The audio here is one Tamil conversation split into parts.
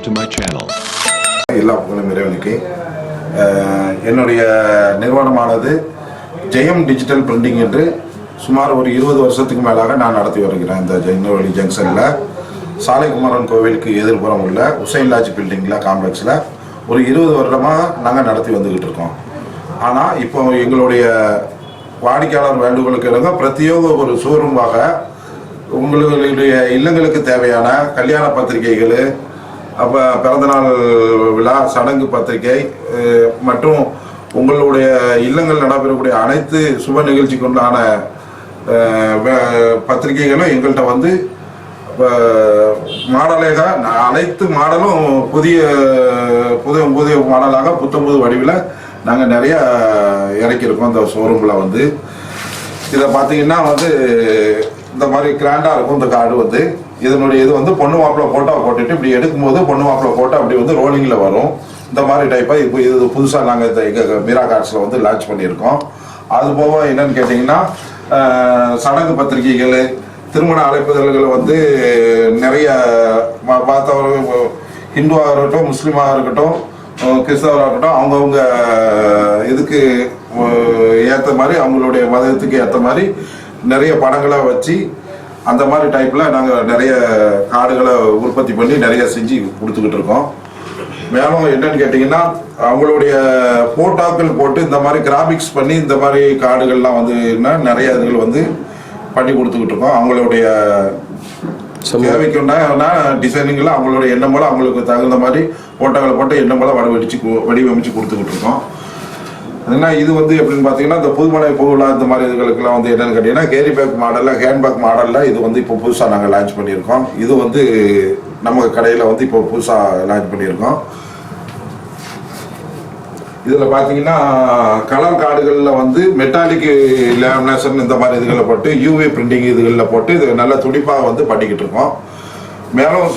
subscribe to my channel. எல்லா புகழும் இறைவனுக்கு. என்னுடைய நிறுவனமானது ஜெயம் டிஜிட்டல் பிரிண்டிங் என்று சுமார் ஒரு இருபது வருஷத்துக்கு மேலாக நான் நடத்தி வருகிறேன் இந்த ஜெயினவழி ஜங்ஷனில். சாலைக்குமாரன் கோவிலுக்கு எதிர்ப்புறம் உள்ள உசைன் லாஜ் பில்டிங்கில் காம்ப்ளெக்ஸில் ஒரு இருபது வருடமாக நாங்கள் நடத்தி வந்துக்கிட்டு இருக்கோம். ஆனால் இப்போ எங்களுடைய வாடிக்கையாளர் வேண்டுகோளுக்கு இணங்க பிரத்யேக ஒரு ஷோரூமாக உங்களுடைய இல்லங்களுக்கு தேவையான கல்யாண பத்திரிகைகள் அப்போ பிறந்தநாள் விழா சடங்கு பத்திரிகை மற்றும் உங்களுடைய இல்லங்கள் நடைபெறக்கூடிய அனைத்து சுப நிகழ்ச்சிக்குண்டான அஹ், பத்திரிகைகளும் எங்கள்கிட்ட வந்து அஹ், மாடலாக அனைத்து மாடலும் புதிய புதிய புதிய மாடலாக புத்தம்புது வடிவில் நாங்கள் நிறையா இறக்கியிருக்கோம் இந்த ஷோரூமில் வந்து. இதை பார்த்தீங்கன்னா வந்து இந்த மாதிரி கிராண்டாக இருக்கும் இந்த கார்டு வந்து. இதனுடைய இது வந்து பொண்ணு மாப்பிள்ள ஃபோட்டோ போட்டுட்டு இப்படி எடுக்கும்போது பொண்ணு மாப்பிள்ள ஃபோட்டோ அப்படி வந்து ரோலிங்கில் வரும். இந்த மாதிரி டைப்பாக இப்போ இது புதுசாக நாங்கள் இந்த எங்கள் மீரா கார்ட்ஸில் வந்து லான்ச் பண்ணியிருக்கோம். அது போக என்னன்னு கேட்டிங்கன்னா சடங்கு பத்திரிகைகள் திருமண அழைப்புதல்கள் வந்து நிறைய ம- பார்த்தவர்கள் ஹிந்துவாக இருக்கட்டும் முஸ்லீமாக இருக்கட்டும் கிறிஸ்தவராக இருக்கட்டும் அவங்கவுங்க இதுக்கு ஏற்ற மாதிரி அவங்களுடைய மதத்துக்கு ஏற்ற மாதிரி நிறைய படங்களை வச்சு அந்த மாதிரி டைப்பில் நாங்கள் நிறைய கார்டுகளை உற்பத்தி பண்ணி நிறைய செஞ்சு கொடுத்துக்கிட்டு இருக்கோம். மேலும் என்னன்னு கேட்டிங்கன்னா அவங்களுடைய ஃபோட்டோக்கள் போட்டு இந்த மாதிரி கிராபிக்ஸ் பண்ணி இந்த மாதிரி கார்டுகள்லாம் வந்து என்ன நிறைய இதுகள் வந்து பண்ணி கொடுத்துக்கிட்டு இருக்கோம். அவங்களுடைய தேவைக்குன்னா டிசைனிங்கில் அவங்களோட எண்ணம் போல அவங்களுக்கு தகுந்த மாதிரி ஃபோட்டோகளை போட்டு எண்ணம் போல வடிவடிச்சு வடிவமைச்சு கொடுத்துக்கிட்டு இருக்கோம். ஏன்னா இது வந்து எப்படின்னு பார்த்தீங்கன்னா இந்த புதுமலை பூவிழா இந்த மாதிரி இதுகளுக்கெல்லாம் வந்து என்னன்னு கேட்டிங்கன்னா கேரி பேக் மாடலில் ஹேண்ட் பேக் மாடலில் இது வந்து இப்போ புதுசாக நாங்கள் லான்ச் பண்ணியிருக்கோம். இது வந்து நம்ம கடையில் வந்து இப்போ புதுசாக லான்ச் பண்ணியிருக்கோம். இதில் பார்த்தீங்கன்னா கலர் கார்டுகளில் வந்து மெட்டாலிக் லேமினேஷன் இந்த மாதிரி இதுகளை போட்டு யூவி பிரிண்டிங் இதுகளில் போட்டு இது நல்ல துடிப்பாக வந்து பண்ணிக்கிட்டு இருக்கோம். மேலும்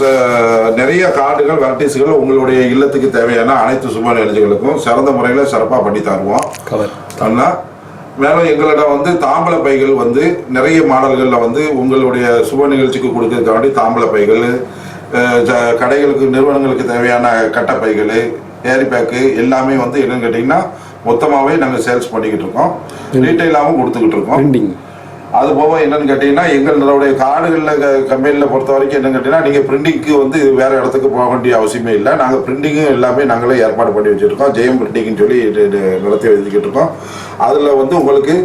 நிறைய கார்டுகள் வெரைட்டிஸ்கள் உங்களுடைய இல்லத்துக்கு தேவையான அனைத்து சுப நிகழ்ச்சிகளுக்கும் சிறந்த முறையில் சிறப்பாக பண்ணி தருவோம். ஆனால் மேலும் எங்களிடம் வந்து தாம்பல பைகள் வந்து நிறைய மாடல்களில் வந்து உங்களுடைய சுப நிகழ்ச்சிக்கு கொடுக்கறதுக்காண்டி தாம்பல பைகள் கடைகளுக்கு நிறுவனங்களுக்கு தேவையான கட்டப்பைகள் ஏரி பேக்கு எல்லாமே வந்து என்னன்னு கேட்டிங்கன்னா மொத்தமாகவே நாங்கள் சேல்ஸ் பண்ணிக்கிட்டு இருக்கோம். ரீட்டைலாகவும் கொடுத்துக்கிட்டு இருக்கோம். அது போக என்னன்னு கேட்டிங்கன்னா எங்களுடைய கார்டுகளில் கம்பெனியில் பொறுத்த வரைக்கும் என்னன்னு கேட்டிங்கன்னா நீங்கள் பிரிண்டிங்க்கு வந்து வேறு இடத்துக்கு போக வேண்டிய அவசியமே இல்லை. நாங்கள் பிரிண்டிங்கும் எல்லாமே நாங்களே ஏற்பாடு பண்ணி வச்சுருக்கோம். ஜெயம் பிரிண்டிங்னு சொல்லி நிலத்தை நடத்தி எழுதிக்கிட்டு இருக்கோம். அதில் வந்து உங்களுக்கு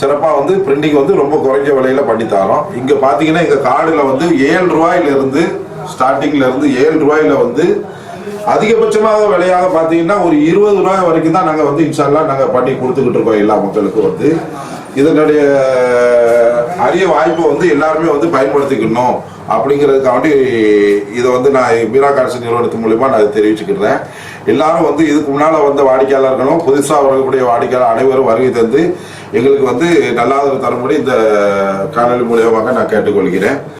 சிறப்பாக வந்து பிரிண்டிங் வந்து ரொம்ப குறைஞ்ச விலையில் பண்ணித்தரோம் இங்கே பார்த்தீங்கன்னா எங்கள் கார்டில் வந்து ஏழு ரூபாயிலிருந்து ஸ்டார்டிங்லேருந்து ஏழு ரூபாயில் வந்து அதிகபட்சமாக விலையாக பார்த்தீங்கன்னா ஒரு இருபது ரூபாய் வரைக்கும் தான் நாங்கள் வந்து இன்ஷால்லாம் நாங்கள் பண்ணி கொடுத்துக்கிட்டு இருக்கோம் எல்லா மக்களுக்கும் வந்து. இதனுடைய அரிய வாய்ப்பை வந்து எல்லாருமே வந்து பயன்படுத்திக்கணும். அப்படிங்கிறதுக்காண்டி இதை வந்து நான் மீரா காட்சி நிறுவனத்து மூலிமா நான் தெரிவிச்சுக்கிறேன் எல்லாரும் வந்து இதுக்கு முன்னால் வந்த வாடிக்கையாளர்களும் புதுசாக வரக்கூடிய வாடிக்கையாளர் அனைவரும் வருகை தந்து எங்களுக்கு வந்து நல்லாதரவு தரும்படி இந்த காணொலி மூலியமாக நான் கேட்டுக்கொள்கிறேன்.